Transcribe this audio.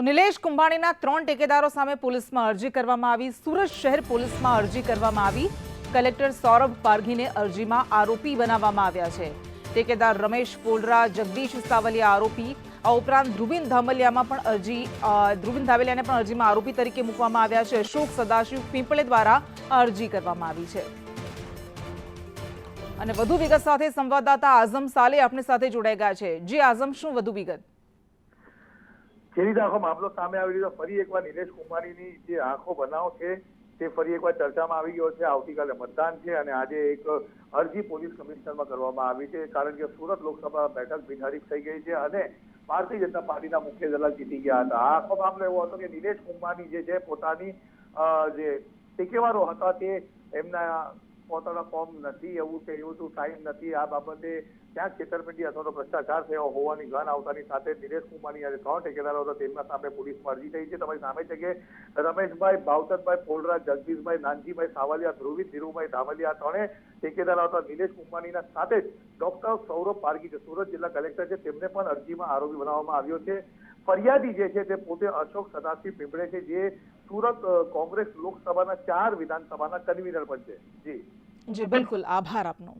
તો નિલેશ કુંભાણીના ત્રણ ટેકેદારો સામે પોલીસમાં અરજી કરવામાં આવી. સુરત શહેર પોલીસમાં અરજી કરવામાં આવી. કલેક્ટર સૌરભ પારઘીને અરજીમાં આરોપી બનાવવામાં આવ્યા છે. ટેકેદાર રમેશ પોલરા, જગદીશ સાવલિયા આરોપી, આ ઉપરાંત ધ્રુવિન ધામલિયામાં પણ અરજી ધ્રુવિન ધામલિયાને પણ અરજીમાં આરોપી તરીકે મૂકવામાં આવ્યા છે. અશોક સદાશિવ પીંપળે દ્વારા અરજી કરવામાં આવી છે. અને વધુ વિગત સાથે સંવાદદાતા આઝમ સાલે આપણી સાથે જોડાઈ ગયા છે. જી આઝમ, શું વધુ વિગત? જે રીતે આખો મામલો સામે આવી રહ્યો ફરી એકવાર નિલેશ કુમારીની જે આખો બનાવ છે, તે ફરી એકવાર ચર્ચામાં આવી ગયો છે. આવતીકાલે મતદાન છે અને આજે એક અરજી પોલીસ કમિશનરમાં કરવામાં આવી છે, કારણ કે સુરત લોકસભા બેઠક બિનહરીફ થઈ ગઈ છે અને ભારતીય જનતા પાર્ટીના મુખ્ય દલાલ જીતી ગયા હતા. આ આખો મામલો એવો હતો કે નિલેશ કુમારની જે છે, પોતાની જે ટેકેવારો હતા તે એમના પોતાના ફોર્મ નથી, એવું કે એવું તો ટાઈમ નથી. આ બાબતે ત્યાં છેતરપિંડી અથવા તો ભ્રષ્ટાચાર થયો હોવાની ગણ આવતાની સાથે દિનેશ કુમારની આજે ત્રણ ઠેકેદારો હતા, તેમના સામે પોલીસમાં અરજી થઈ છે. તમારી સામે છે કે રમેશભાઈ ભાવતરભાઈ પોલરા જગદીશભાઈ, નાનજીભાઈ સાવલિયા, ધ્રુવી, ધીરુભાઈ ધામલિયા ત્રણે ઠેકેદારો હતા. નિલેશ કુમારીના સાથે જ ડોક્ટર સૌરભ પારગી જે સુરત જિલ્લા કલેક્ટર છે. તેમને પણ અરજીમાં આરોપી બનાવવામાં આવ્યો છે. ફરિયાદી જે છે તે પોતે અશોક સદાશિવ પીંપળે છે, જે સુરત કોંગ્રેસ લોકસભાના ચાર વિધાનસભાના કન્વીનર પણ છે. જી. જી બિલકુલ. આભાર આપનો.